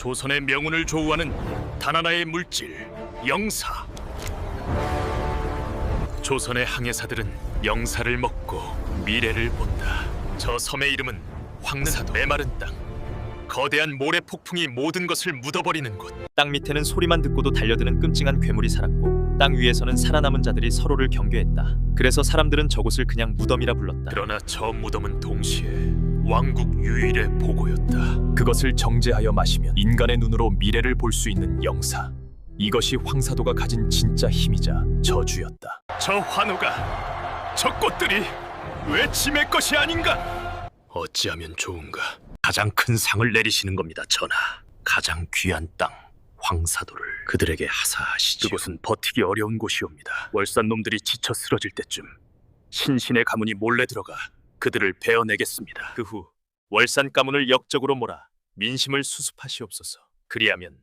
조선의 명운을 조우하는 단 하나의 물질 영사. 조선의 항해사들은 영사를 먹고 미래를 본다. 저 섬의 이름은 황사도 메마른 땅. 거대한 모래 폭풍이 모든 것을 묻어버리는 곳. 땅 밑에는 소리만 듣고도 달려드는 끔찍한 괴물이 살았고 땅 위에서는 살아남은 자들이 서로를 경계했다. 그래서 사람들은 저곳을 그냥 무덤이라 불렀다. 그러나 저 무덤은 동시에 왕국 유일의 보고였다. 그것을 정제하여 마시면 인간의 눈으로 미래를 볼 수 있는 영사. 이것이 황사도가 가진 진짜 힘이자 저주였다. 저 환호가 저 꽃들이 왜 짐의 것이 아닌가? 어찌하면 좋은가? 가장 큰 상을 내리시는 겁니다, 전하. 가장 귀한 땅 황사도를 그들에게 하사하시죠. 그곳은 버티기 어려운 곳이옵니다. 월산 놈들이 지쳐 쓰러질 때쯤 신신의 가문이 몰래 들어가 그들을 베어내겠습니다. 그 후 월산 가문을 역적으로 몰아 민심을 수습하시옵소서. 그리하면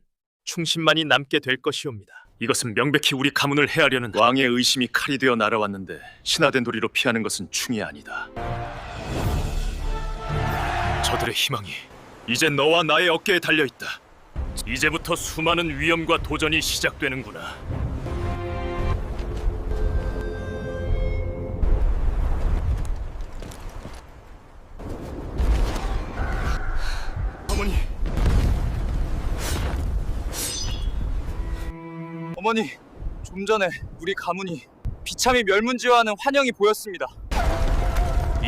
충신만이 남게 될 것이옵니다. 이것은 명백히 우리 가문을 해하려는 왕의 의심이 칼이 되어 날아왔는데 신화된 도리로 피하는 것은 충이 아니다. 저들의 희망이 이제 너와 나의 어깨에 달려 있다. 이제부터 수많은 위험과 도전이 시작되는구나. 어머니, 좀 전에 우리 가문이 비참히 멸문지화하는 환영이 보였습니다.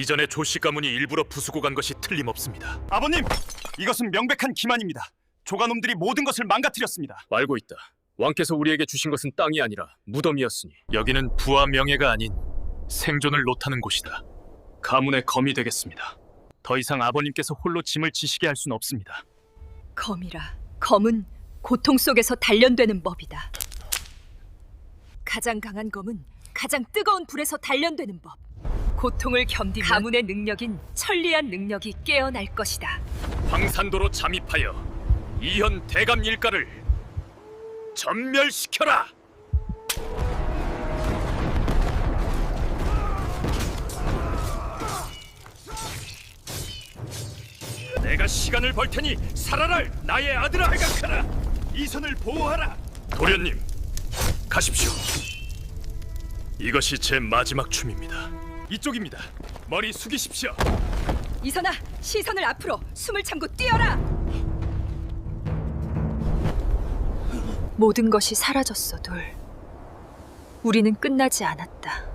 이전에 조씨 가문이 일부러 부수고 간 것이 틀림없습니다. 아버님, 이것은 명백한 기만입니다. 조가놈들이 모든 것을 망가뜨렸습니다. 알고 있다. 왕께서 우리에게 주신 것은 땅이 아니라 무덤이었으니 여기는 부와 명예가 아닌 생존을 노타는 곳이다. 가문의 검이 되겠습니다. 더 이상 아버님께서 홀로 짐을 지시게 할 수는 없습니다. 검이라 검은 고통 속에서 단련되는 법이다. 가장 강한 검은 가장 뜨거운 불에서 단련되는 법. 고통을 견디면 가문의 능력인 천리한 능력이 깨어날 것이다. 황산도로 잠입하여 이현 대감 일가를 전멸시켜라. 내가 시간을 벌 테니 살아날 나의 아들아 회각하라. 이 선을 보호하라. 도련님, 가십시오. 이것이 제 마지막 춤입니다. 이쪽입니다. 머리 숙이십시오. 이선아, 시선을 앞으로 숨을 참고 뛰어라. 모든 것이 사라졌어, 돌. 우리는 끝나지 않았다.